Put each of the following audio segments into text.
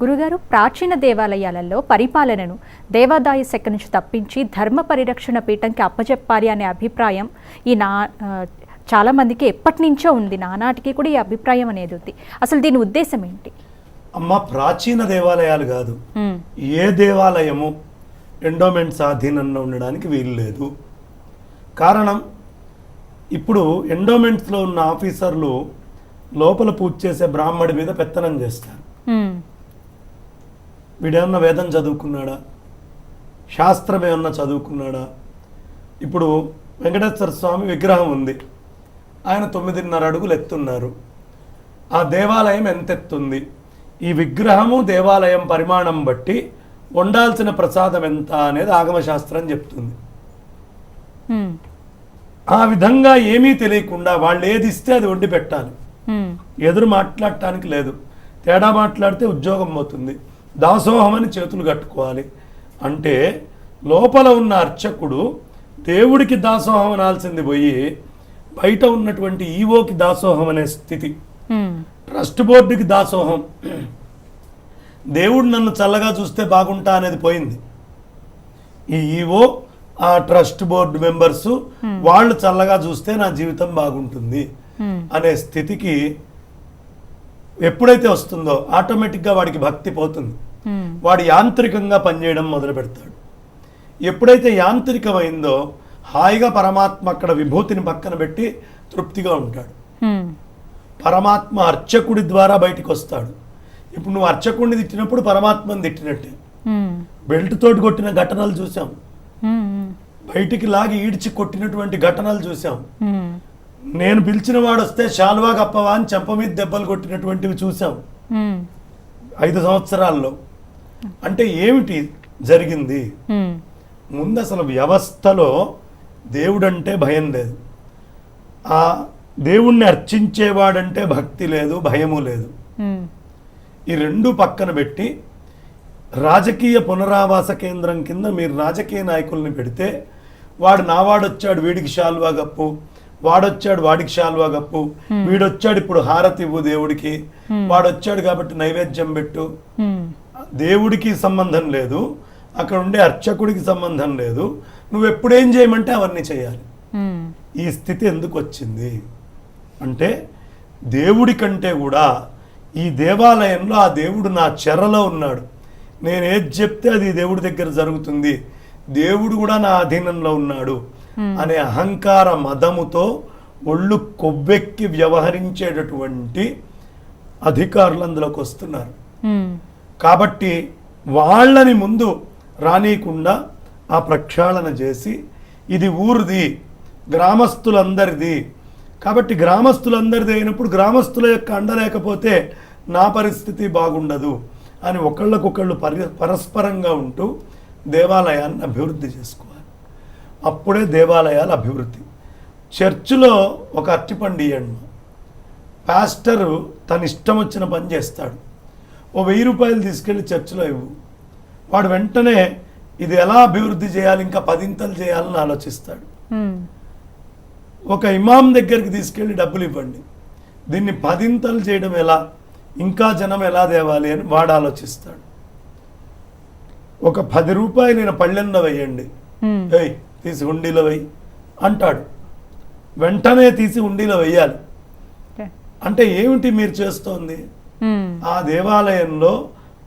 గురుగారు ప్రాచీన దేవాలయాలలో పరిపాలనను దేవాదాయ శాఖ నుంచి తప్పించి ధర్మ పరిరక్షణ పీఠంకి అప్పచెప్పాలి అనే అభిప్రాయం ఈ నా ఆ, చాలా మందికి ఎప్పటి నుంచో ఉంది. నానాటికి కూడా ఈ అభిప్రాయం అనేది ఉంది. అసలు దీని ఉద్దేశం ఏంటి? అమ్మ ప్రాచీన దేవాలయాలు కాదు. ఏ దేవాలయము ఎండోమెంట్స్ ఆధీనంలో ఉండడానికి వీలు లేదు. కారణం ఇప్పుడు ఎండోమెంట్స్లో ఉన్న ఆఫీసర్లు లోపల పూజ చేసే బ్రాహ్మడి మీద పెత్తనం చేస్తారు. వీడేమన్నా వేదం చదువుకున్నాడా? శాస్త్రం ఏమన్నా చదువుకున్నాడా? ఇప్పుడు వెంకటేశ్వర స్వామి విగ్రహం ఉంది. ఆయన తొమ్మిదిన్నర అడుగులు ఎత్తున్నారు. ఆ దేవాలయం ఎంత ఎత్తుంది ఈ విగ్రహము దేవాలయం పరిమాణం బట్టి వండాల్సిన ప్రసాదం ఎంత అనేది ఆగమశాస్త్రం చెప్తుంది. ఆ విధంగా ఏమీ తెలియకుండా వాళ్ళు ఏది ఇస్తే అది వండి పెట్టాలి. ఎదురు మాట్లాడటానికి లేదు. తేడా మాట్లాడితే ఉద్యోగం పోతుంది. దాసోహం అని చేతులు కట్టుకోవాలి. అంటే లోపల ఉన్న అర్చకుడు దేవుడికి దాసోహం అనాల్సింది పోయి బయట ఉన్నటువంటి ఈవోకి దాసోహం అనే స్థితి. ట్రస్ట్ బోర్డుకి దాసోహం. దేవుడు నన్ను చల్లగా చూస్తే బాగుంటా అనేది పోయింది. ఈ ఈవో ఆ ట్రస్ట్ బోర్డు మెంబర్స్ వాళ్ళు చల్లగా చూస్తే నా జీవితం బాగుంటుంది అనే స్థితికి ఎప్పుడైతే వస్తుందో ఆటోమేటిక్గా వాడికి భక్తి పోతుంది. వాడు యాంత్రికంగా పనిచేయడం మొదలు పెడతాడు ఎప్పుడైతే యాంత్రికమైందో హాయిగా పరమాత్మ అక్కడ విభూతిని పక్కన పెట్టి తృప్తిగా ఉంటాడు. పరమాత్మ అర్చకుడి ద్వారా బయటికి వస్తాడు. ఇప్పుడు నువ్వు అర్చకుడిని తిట్టినప్పుడు పరమాత్మని తిట్టినట్టే. బెల్ట్ తోటి కొట్టిన ఘటనలు చూసాం. బయటికి లాగి ఈడ్చి కొట్టినటువంటి ఘటనలు చూసాం. నేను పిలిచిన వాడు వస్తే శాల్వా గప్పవా అని చెంప మీద దెబ్బలు కొట్టినటువంటివి చూసాం ఐదు సంవత్సరాల్లో. అంటే ఏమిటి జరిగింది? ముందు అసలు వ్యవస్థలో దేవుడంటే భయం లేదు. ఆ దేవుణ్ణి అర్చించేవాడంటే భక్తి లేదు భయము లేదు. ఈ రెండు పక్కన పెట్టి రాజకీయ పునరావాస కేంద్రం కింద మీరు రాజకీయ నాయకుల్ని పెడితే వాడు నావాడొచ్చాడు వీడికి శాల్వా గప్పు వాడొచ్చాడు వాడికి శాల్వా గప్పు వీడొచ్చాడు ఇప్పుడు హారతి ఇవ్వు దేవుడికి. వాడొచ్చాడు కాబట్టి నైవేద్యం పెట్టు. దేవుడికి సంబంధం లేదు. అక్కడ ఉండే అర్చకుడికి సంబంధం లేదు. నువ్వు ఎప్పుడేం చేయమంటే అవన్నీ చేయాలి. ఈ స్థితి ఎందుకు వచ్చింది అంటే దేవుడి కంటే కూడా ఈ దేవాలయంలో ఆ దేవుడు నా చెరలో ఉన్నాడు. నేను ఏది చెప్తే అది దేవుడి దగ్గర జరుగుతుంది. దేవుడు కూడా నా అధీనంలో ఉన్నాడు. అనే అహంకార మదముతో ఒళ్ళు కొవ్వెక్కి వ్యవహరించేటటువంటి అధికారులు అందులోకి వస్తున్నారు. ఉమ్, కాబట్టి వాళ్ళని ముందు రానీయకుండా ఆ ప్రక్షాళన చేసి ఇది ఊరిది గ్రామస్తులందరిది. కాబట్టి గ్రామస్తులందరిది అయినప్పుడు గ్రామస్తుల యొక్క అండ లేకపోతే నా పరిస్థితి బాగుండదు అని ఒకళ్ళకొకళ్ళు పరి పరస్పరంగా ఉంటూ దేవాలయాన్ని అభివృద్ధి చేసుకోవాలి అప్పుడే దేవాలయాల అభివృద్ధి. చర్చిలో ఒక అరటిపండు ఇవ్వండి పాస్టరు తన ఇష్టం వచ్చిన పని చేస్తాడు. ఓ వెయ్యి రూపాయలు తీసుకెళ్ళి చర్చిలో ఇవ్వు. వాడు వెంటనే ఇది ఎలా అభివృద్ధి చేయాలి ఇంకా పదింతలు చేయాలని ఆలోచిస్తాడు. ఒక ఇమాం దగ్గరికి తీసుకెళ్ళి డబ్బులు ఇవ్వండి. దీన్ని పదింతలు చేయడం ఎలా ఇంకా జనం ఎలా తేవాలి అని వాడు ఆలోచిస్తాడు. ఒక పది రూపాయలు నేను పళ్ళెంలో వేయండి. ఏయ్ తీసి హుండీలో వెయ్యి అంటాడు. వెంటనే తీసి హుండీలో వెయ్యాలి. అంటే ఏమిటి మీరు చేస్తోంది? ఆ దేవాలయంలో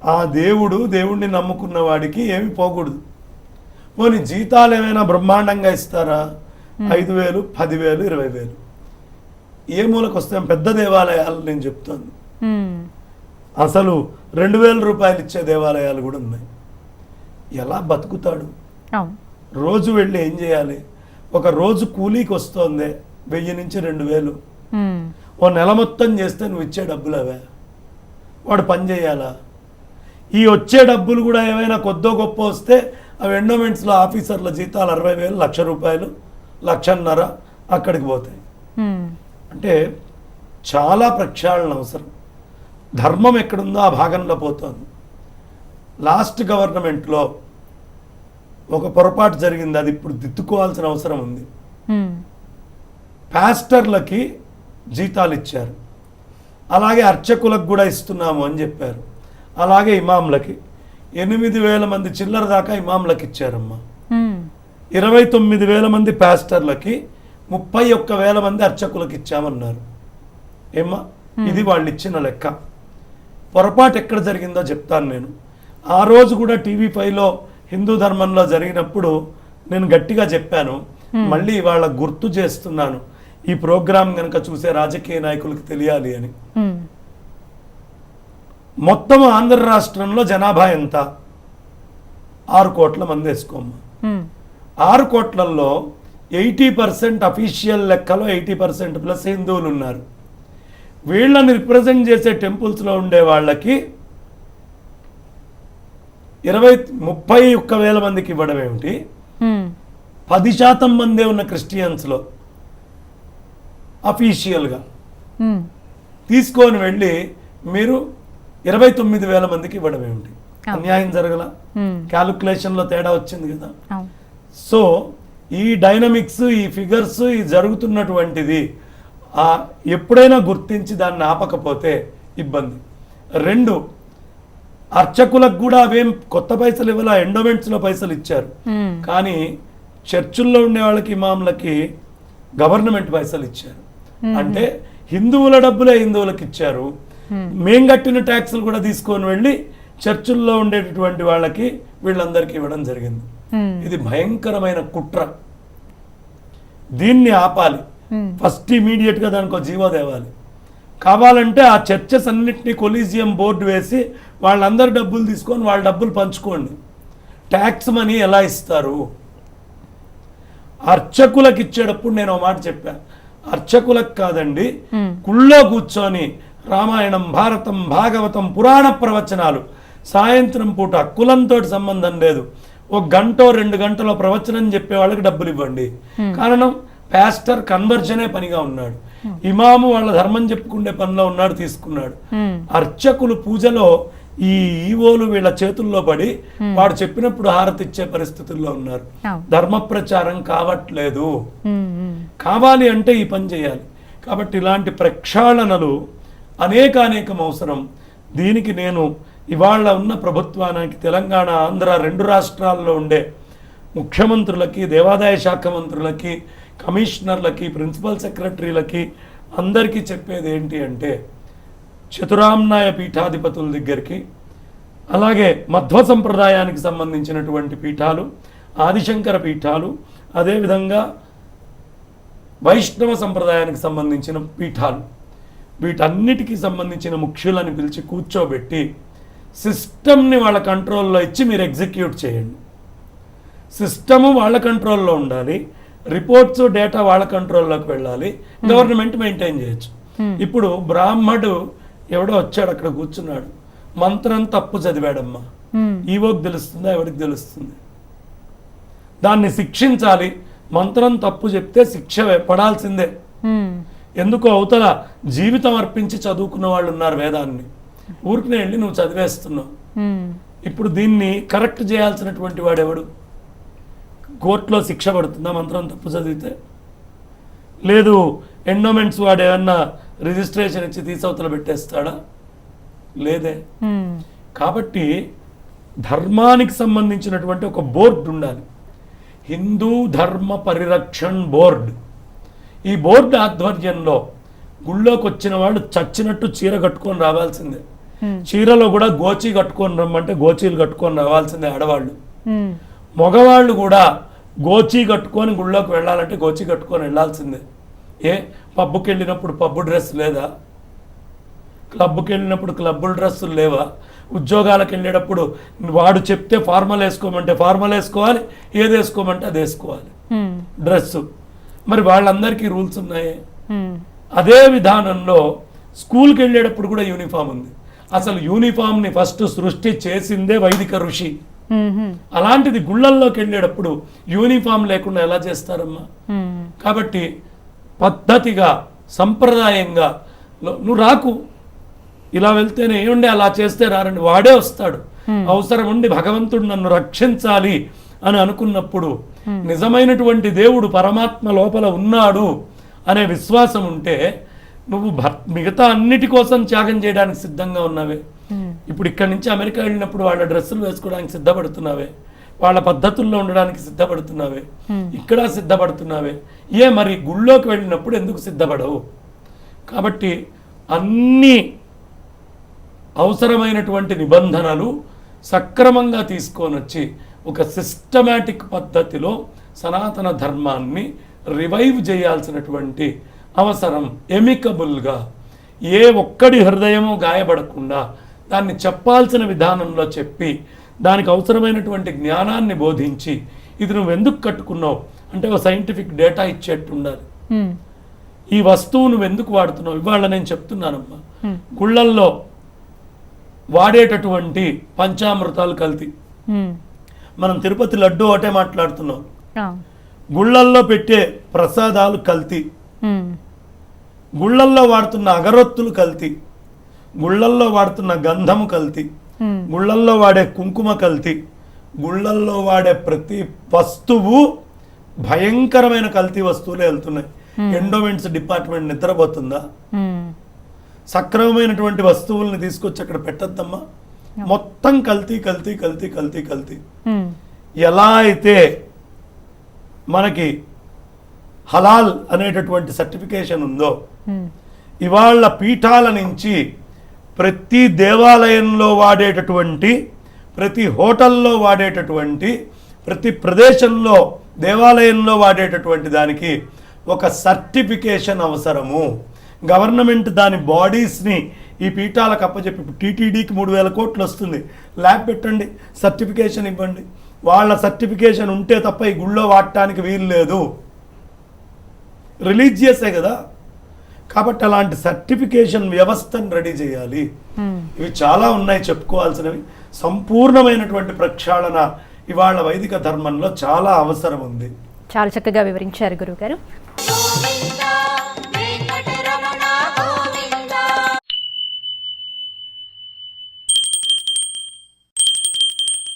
ఆ దేవుడు దేవుణ్ణి నమ్ముకున్న వాడికి ఏమి పోకూడదు. పోనీ జీతాలు ఏమైనా బ్రహ్మాండంగా ఇస్తారా? ఐదు వేలు పదివేలు ఇరవై వేలు. ఏ మూలకు వస్తాం పెద్ద దేవాలయాలు నేను చెప్తాను అసలు రెండు వేల రూపాయలు ఇచ్చే దేవాలయాలు కూడా ఉన్నాయి. ఎలా బతుకుతాడు? రోజు వెళ్ళి ఏం చేయాలి? ఒక రోజు కూలీకి వస్తోంది వెయ్యి నుంచి రెండు వేలు. ఓ నెల మొత్తం చేస్తే నువ్వు ఇచ్చే డబ్బులు అవే? వాడు పని చేయాలా? ఈ వచ్చే డబ్బులు కూడా ఏమైనా కొద్దో గొప్ప వస్తే అవి ఎండోమెంట్స్లో ఆఫీసర్ల జీతాలు అరవై వేలు లక్ష రూపాయలు లక్షన్నర అక్కడికి పోతాయి. అంటే చాలా ప్రక్షాళన అవసరం. ధర్మం ఎక్కడుందో ఆ భాగంలో పోతుంది. లాస్ట్ గవర్నమెంట్లో ఒక పొరపాటు జరిగింది అది ఇప్పుడు దిద్దుకోవాల్సిన అవసరం ఉంది. పాస్టర్లకి జీతాలు ఇచ్చారు. అలాగే అర్చకులకు కూడా ఇస్తున్నాము అని చెప్పారు. అలాగే ఇమాంలకి ఎనిమిది వేల మంది చిల్లర దాకా ఇమాంలకి ఇచ్చారమ్మా. ఇరవై తొమ్మిది వేల మంది పాస్టర్లకి ముప్పై ఒక్క వేల మంది అర్చకులకు ఇచ్చామన్నారు. ఏమ్మా? ఇది వాళ్ళు ఇచ్చిన లెక్క. పొరపాటు ఎక్కడ జరిగిందో చెప్తాను నేను. ఆ రోజు కూడా టీవీ ఫైవ్లో హిందూ ధర్మంలో జరిగినప్పుడు నేను గట్టిగా చెప్పాను మళ్ళీ వాళ్ళ గుర్తు చేస్తున్నాను. ఈ ప్రోగ్రాం కనుక చూసే రాజకీయ నాయకులకు తెలియాలి అని. మొత్తం ఆంధ్ర రాష్ట్రంలో జనాభా ఎంత? ఆరు కోట్ల మంది వేసుకోమ్మా. ఆరు కోట్లల్లో ఎయిటీ పర్సెంట్ అఫీషియల్ లెక్కలో ఎయిటీ పర్సెంట్ ప్లస్ హిందువులు ఉన్నారు. వీళ్ళని రిప్రజెంట్ చేసే టెంపుల్స్లో ఉండే వాళ్ళకి ఇరవై ముప్పై ఒక్క వేల మందికి ఇవ్వడం ఏమిటి? పది శాతం మందే ఉన్న క్రిస్టియన్స్లో అఫీషియల్గా తీసుకొని వెళ్ళి మీరు ఇరవై తొమ్మిది వేల మందికి ఇవ్వడం ఏమిటి? అన్యాయం జరగల? క్యాలిక్యులేషన్లో తేడా వచ్చింది కదా? సో ఈ డైనమిక్స్ ఈ ఫిగర్స్ ఈ జరుగుతున్నటువంటిది ఆ ఎప్పుడైనా గుర్తించి దాన్ని ఆపకపోతే ఇబ్బంది. రెండు అర్చకులకు కూడా అవేం కొత్త పైసలు ఇవ్వాల ఎండోమెంట్స్లో పైసలు ఇచ్చారు. కానీ చర్చుల్లో ఉండే వాళ్ళకి ఇమాంలకి గవర్నమెంట్ పైసలు ఇచ్చారు. అంటే హిందువుల డబ్బులే హిందువులకు ఇచ్చారు. మేం కట్టిన ట్యాక్సులు కూడా తీసుకొని వెళ్ళి చర్చుల్లో ఉండేటటువంటి వాళ్ళకి వీళ్ళందరికీ ఇవ్వడం జరిగింది. ఇది భయంకరమైన కుట్ర. దీన్ని ఆపాలి. ఫస్ట్ ఇమీడియట్గా దానికి ఒక జీవో తేవాలి. కావాలంటే ఆ చర్చెస్ అన్నింటినీ కొలీజియం బోర్డు వేసి వాళ్ళందరి డబ్బులు తీసుకొని వాళ్ళ డబ్బులు పంచుకోండి. ట్యాక్స్ మనీ ఎలా ఇస్తారు? అర్చకులకు ఇచ్చేటప్పుడు నేను ఒక మాట చెప్పా. అర్చకులకు కాదండి. గుళ్ళో కూర్చొని రామాయణం భారతం భాగవతం పురాణ ప్రవచనాలు సాయంత్రం పూట కులంతో సంబంధం లేదు. ఒక గంట రెండు గంటలో ప్రవచనం చెప్పే వాళ్ళకి డబ్బులు ఇవ్వండి. కారణం పాస్టర్ కన్వర్జనే పనిగా ఉన్నాడు. ఇమాము వాళ్ళ ధర్మం చెప్పుకునే పనిలో ఉన్నాడు తీసుకున్నాడు. అర్చకులు పూజలో ఈ ఈవోలు వీళ్ళ చేతుల్లో పడి వాడు చెప్పినప్పుడు హారతి ఇచ్చే పరిస్థితుల్లో ఉన్నారు. ధర్మ ప్రచారం కావట్లేదు. కావాలి అంటే ఈ పని చేయాలి. కాబట్టి ఇలాంటి ప్రక్షాళనలు అనేక అనేకం అవసరం. దీనికి నేను ఇవాళ ఉన్న ప్రభుత్వానికి తెలంగాణ ఆంధ్ర రెండు రాష్ట్రాల్లో ఉండే ముఖ్యమంత్రులకి దేవాదాయ శాఖ మంత్రులకి కమిషనర్లకి ప్రిన్సిపల్ సెక్రటరీలకి అందరికీ చెప్పేది ఏంటి అంటే చతురామ్నాయ పీఠాధిపతుల దగ్గరికి అలాగే మధ్వ సంప్రదాయానికి సంబంధించినటువంటి పీఠాలు ఆదిశంకర పీఠాలు అదేవిధంగా వైష్ణవ సంప్రదాయానికి సంబంధించిన పీఠాలు. వీటన్నిటికీ సంబంధించిన ముఖ్యులని పిలిచి కూర్చోబెట్టి సిస్టమ్ని వాళ్ళ కంట్రోల్లో ఇచ్చి మీరు ఎగ్జిక్యూట్ చేయండి. సిస్టము వాళ్ళ కంట్రోల్లో ఉండాలి రిపోర్ట్స్ డేటా వాళ్ళ కంట్రోల్లోకి వెళ్ళాలి. గవర్నమెంట్ మెయింటైన్ చేయొచ్చు. ఇప్పుడు బ్రాహ్మడు ఎవడో వచ్చాడు అక్కడ కూర్చున్నాడు. మంత్రం తప్పు చదివాడమ్మా. ఉమ్, ఈవోకి తెలుస్తుందా? ఎవరికి తెలుస్తుంది? దాన్ని శిక్షించాలి. మంత్రం తప్పు చెప్తే శిక్ష పడాల్సిందే. ఎందుకో అవతల జీవితం అర్పించి చదువుకున్న వాళ్ళు ఉన్నారు వేదాన్ని. ఊరికి వెళ్ళి నువ్వు చదివేస్తున్నావు. ఇప్పుడు దీన్ని కరెక్ట్ చేయాల్సినటువంటి వాడెవడు కోర్టులో శిక్ష పడుతుందా? మంత్రం తప్పు చదివితే? లేదు ఎండోమెంట్స్ వాడు ఏమన్నా రిజిస్ట్రేషన్ ఇచ్చి తీసవతల పెట్టేస్తాడా? లేదే. కాబట్టి ధర్మానికి సంబంధించినటువంటి ఒక బోర్డు ఉండాలి. హిందూ ధర్మ పరిరక్షణ్ బోర్డు. ఈ బోర్డు ఆధ్వర్యంలో గుళ్ళోకి వచ్చిన వాళ్ళు చచ్చినట్టు చీర కట్టుకొని రావాల్సిందే. చీరలో కూడా గోచి కట్టుకొని రమ్మంటే గోచీలు కట్టుకొని రావాల్సిందే ఆడవాళ్ళు. మగవాళ్ళు కూడా గోచి కట్టుకొని గుళ్ళోకి వెళ్ళాలంటే గోచి కట్టుకొని వెళ్ళాల్సిందే. ఏ? పబ్బుకి వెళ్ళినప్పుడు పబ్బు డ్రెస్ లేదా? క్లబ్కి వెళ్ళినప్పుడు క్లబ్బుల డ్రెస్సులు లేవా? ఉద్యోగాలకు వెళ్ళేటప్పుడు వాడు చెప్తే ఫార్మల్ వేసుకోమంటే ఫార్మల్ వేసుకోవాలి ఏది వేసుకోమంటే అది వేసుకోవాలి. డ్రెస్సు. మరి వాళ్ళందరికీ రూల్స్ ఉన్నాయి? అదే విధానంలో స్కూల్కి వెళ్ళేటప్పుడు కూడా యూనిఫామ్ ఉంది. అసలు యూనిఫామ్ని ఫస్ట్ సృష్టి చేసిందే వైదిక ఋషి. అలాంటిది గుళ్ళల్లోకి వెళ్ళేటప్పుడు యూనిఫామ్ లేకుండా ఎలా చేస్తారమ్మా? కాబట్టి పద్ధతిగా సంప్రదాయంగా నువ్వు రాకు. ఇలా వెళ్తేనే ఏముండే అలా చేస్తే రారండి. వాడే వస్తాడు. అవసరం ఉండి భగవంతుడు నన్ను రక్షించాలి అని అనుకున్నప్పుడు నిజమైనటువంటి దేవుడు పరమాత్మ లోపల ఉన్నాడు అనే విశ్వాసం ఉంటే నువ్వు మిగతా అన్నిటి కోసం త్యాగం చేయడానికి సిద్ధంగా ఉన్నవే. ఇప్పుడు ఇక్కడి నుంచి అమెరికా వెళ్ళినప్పుడు వాళ్ళ డ్రెస్సులు వేసుకోవడానికి సిద్ధపడుతున్నావే. వాళ్ళ పద్ధతుల్లో ఉండడానికి సిద్ధపడుతున్నావే. ఇక్కడ సిద్ధపడుతున్నావే. ఏ మరి గుళ్ళోకి వెళ్ళినప్పుడు ఎందుకు సిద్ధపడవు? కాబట్టి అన్ని అవసరమైనటువంటి నిబంధనలు సక్రమంగా తీసుకొని వచ్చి ఒక సిస్టమేటిక్ పద్ధతిలో సనాతన ధర్మాన్ని రివైవ్ చేయాల్సినటువంటి అవసరం ఎమికబుల్గా ఏ ఒక్కడి హృదయము గాయపడకుండా దాన్ని చెప్పాల్సిన విధానంలో చెప్పి దానికి అవసరమైనటువంటి జ్ఞానాన్ని బోధించి ఇది నువ్వు ఎందుకు కట్టుకున్నావు? అంటే ఒక సైంటిఫిక్ డేటా ఇచ్చేట్టు ఉండాలి ఈ వస్తువు నువ్వు ఎందుకు వాడుతున్నావు? ఇవాళ నేను చెప్తున్నానమ్మా. గుళ్ళల్లో వాడేటటువంటి పంచామృతాలు కల్తీ. మనం తిరుపతి లడ్డు ఒకటే మాట్లాడుతున్నాం. గుళ్ళల్లో పెట్టే ప్రసాదాలు కల్తీ. గుళ్ళల్లో వాడుతున్న అగరొత్తులు కల్తీ. గుళ్ళల్లో వాడుతున్న గంధము కల్తీ. గుళ్ళల్లో వాడే కుంకుమ కల్తీ. గుళ్ళల్లో వాడే ప్రతి వస్తువు భయంకరమైన కల్తీ వస్తువులే వెళ్తున్నాయి. ఎండోమెంట్స్ డిపార్ట్మెంట్ నిద్రపోతుందా? సక్రమమైనటువంటి వస్తువుల్ని తీసుకొచ్చి అక్కడ పెట్టద్దమ్మా. మొత్తం కల్తీ కల్తీ కల్తీ కల్తీ కల్తీ. ఎలా అయితే మనకి హలాల్ అనేటటువంటి సర్టిఫికేషన్ ఉందో ఉమ్, ఇవాళ పీఠాల నుంచి ప్రతి దేవాలయంలో వాడేటటువంటి ప్రతి హోటల్లో వాడేటటువంటి ప్రతి ప్రదేశంలో దేవాలయంలో వాడేటటువంటి దానికి ఒక సర్టిఫికేషన్ అవసరము. గవర్నమెంట్ దాని బాడీస్ని ఈ పీఠాలకు అప్పచెప్పి టీటీడీకి మూడు వేల కోట్లు వస్తుంది. ల్యాబ్ పెట్టండి సర్టిఫికేషన్ ఇవ్వండి. వాళ్ళ సర్టిఫికేషన్ ఉంటే తప్ప ఈ గుళ్ళో వాడటానికి వీలు లేదు. రిలీజియసే కదా. కాబట్టి అలాంటి సర్టిఫికేషన్ వ్యవస్థను రెడీ చేయాలి. ఉమ్. ఇవి చాలా ఉన్నాయి చెప్పుకోవాల్సినవి. సంపూర్ణమైనటువంటి ప్రక్షాళన ఇవాళ వైదిక ధర్మంలో చాలా అవసరం ఉంది. చాలా చక్కగా వివరించారు గోవిందా